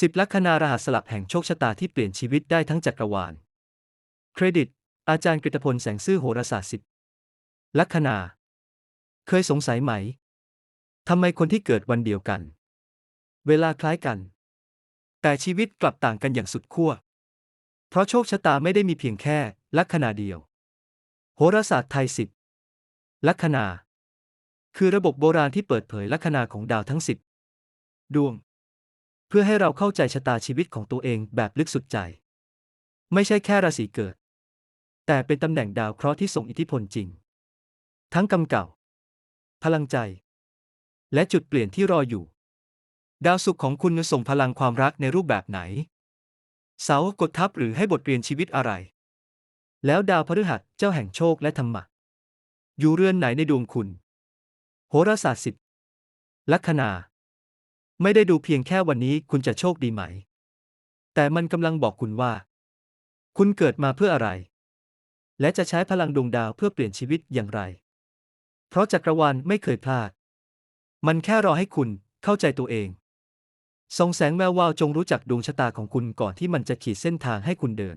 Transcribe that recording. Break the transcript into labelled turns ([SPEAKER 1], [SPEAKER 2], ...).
[SPEAKER 1] สิบลัคนารหัสสลับแห่งโชคชะตาที่เปลี่ยนชีวิตได้ทั้งจักรวาล เครดิต อาจารย์กฤตพลแสงซื่อโหราศาสตร์สิบลัคนา เคยสงสัยไหม ทำไมคนที่เกิดวันเดียวกัน เวลาคล้ายกัน แต่ชีวิตกลับต่างกันอย่างสุดขั้ว เพราะโชคชะตาไม่ได้มีเพียงแค่ลัคนาเดียว โหราศาสตร์ไทยสิบลัคนา คือระบบโบราณที่เปิดเผยลัคนาของดาวทั้งสิบดวง เพื่อให้เราเข้าใจชะตาชีวิตของตัวเองแบบลึกสุดใจ ไม่ใช่แค่ราศีเกิด แต่เป็นตำแหน่งดาวเคราะห์ที่ส่งอิทธิพลจริง ทั้งกำเก่า พลังใจ และจุดเปลี่ยนที่รออยู่ ดาวศุกร์ของคุณจะส่งพลังความรักในรูปแบบไหน เสากดทับหรือให้บทเรียนชีวิตอะไร แล้วดาวพฤหัสเจ้าแห่งโชคและธรรมะอยู่เรือนไหนในดวงคุณ โหราศาสตร์สิบลัคนา ไม่ได้ดูเพียงแค่วันนี้คุณจะโชคดีไหม แต่มันกำลังบอกคุณว่า คุณเกิดมาเพื่ออะไร และจะใช้พลังดวงดาวเพื่อเปลี่ยนชีวิตอย่างไร เพราะจักรวาลไม่เคยพลาด มันแค่รอให้คุณเข้าใจตัวเองส่องแสงแวววาวจงรู้จักดวงชะตาของคุณก่อนที่มันจะขีดเส้นทางให้คุณเดิน